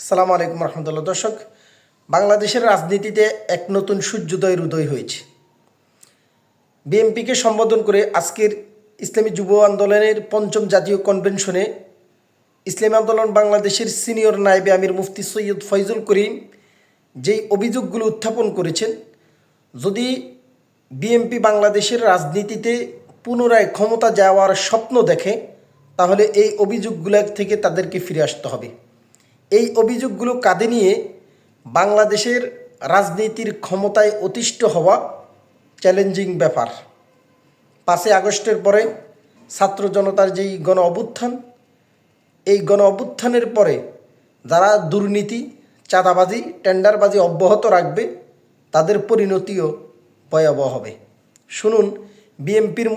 সালাম আলাইকুম রহমতুল্লাহ। দর্শক, বাংলাদেশের রাজনীতিতে এক নতুন সূর্যোদয়ের উদয় হয়েছে। বিএনপিকে সম্বোধন করে আজকের ইসলামী যুব আন্দোলনের পঞ্চম জাতীয় কনভেনশনে ইসলামী আন্দোলন বাংলাদেশের সিনিয়র নায়েবে আমির মুফতি সৈয়দ ফয়জুল করিম যেই অভিযোগগুলো উত্থাপন করেছেন, যদি বিএনপি বাংলাদেশের রাজনীতিতে পুনরায় ক্ষমতা যাওয়ার স্বপ্ন দেখে, তাহলে এই অভিযোগগুলো থেকে তাদেরকে ফিরে আসতে হবে। এই অভিযোগগুলো কাঁধে নিয়ে বাংলাদেশের রাজনীতির ক্ষমতায় অতিষ্ঠ হওয়া চ্যালেঞ্জিং ব্যাপার। পাঁচই আগস্টের পরে ছাত্র জনতার যেই গণ অভ্যুত্থান, এই গণ অভ্যুত্থানের পরে যারা দুর্নীতি, চাঁদাবাজি, টেন্ডারবাজি অব্যাহত রাখবে, তাদের পরিণতিও ভয়াবহ হবে। শুনুন, বিএনপির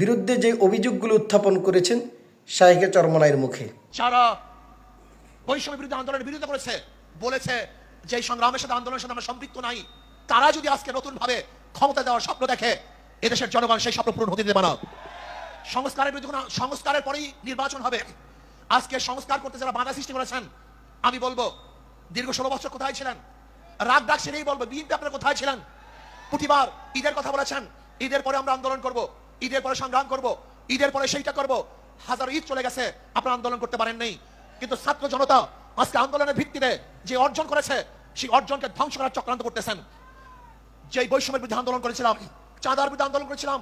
বিরুদ্ধে যে অভিযোগগুলো উত্থাপন করেছেন শাহেকে চরমনাইয়ের মুখে। যারা বৈষম্য বিরুদ্ধে আন্দোলনের বিরোধিতা করেছে, বলেছে যে সংগ্রামের সাথে আন্দোলনের সাথে আমরা সম্পৃক্ত নাই। তারা যদি আজকে নতুন ভাবে ক্ষমতা দেওয়ার স্বপ্ন দেখে, এদেশের জনগণ সেই স্বপ্ন পূরণ হতে দেবে না। সংস্কারের বিরুদ্ধে সংস্কারের পরেই নির্বাচন হবে। আজকে সংস্কার করতে যারা বাধা সৃষ্টি করেছেন, আমি বলব, দীর্ঘ ষোলো বছর কোথায় ছিলেন? রাগ ডাক সেরেই বলব, বিএনপি আপনারা কোথায় ছিলেন? প্রতিবার ঈদের কথা বলেছেন, ঈদের পরে আমরা আন্দোলন করব, ঈদের পরে সংগ্রাম করব, ঈদের পরে সেইটা করব। হাজার ঈদ চলে গেছে, আপনারা আন্দোলন করতে পারেন নাই। কিন্তু ছাত্র জনতা আজকে আন্দোলনের ভিত্তিতে যে অর্জন করেছে, সেই অর্জনকে ধ্বংস করার চক্রান্ত করতেছেন। যে বৈষম্যের বিরুদ্ধে আন্দোলন করেছিলাম, চাঁদার বিরুদ্ধে আন্দোলন করেছিলাম,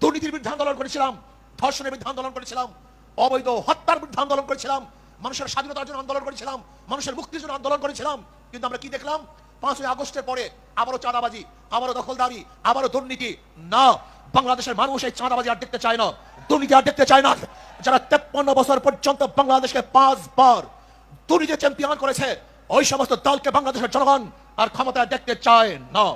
দুর্নীতির বিরুদ্ধে আন্দোলন করেছিলাম, ধর্ষণের বিরুদ্ধে আন্দোলন করেছিলাম, অবৈধ হত্যার বিরুদ্ধে আন্দোলন করেছিলাম, মানুষের স্বাধীনতার জন্য আন্দোলন করেছিলাম, মানুষের মুক্তির জন্য আন্দোলন করেছিলাম। কিন্তু আমরা কি দেখলাম? পাঁচই আগস্টের পরে আবারও চাঁদাবাজি, আবারও দখলদারি, আবারও দুর্নীতি। না, বাংলাদেশের মানুষ এই চাঁদাবাজি আর দেখতে চায় না। দুর্নীতি আর দেখতে চায় না, যারা তেপ্পান্ন বছর পর্যন্ত বাংলাদেশকে পাঁচবার দুর্নীতি চ্যাম্পিয়ন করেছে, ওই সমস্ত দলকে বাংলাদেশের জনগণ আর ক্ষমতায় দেখতে চায় না।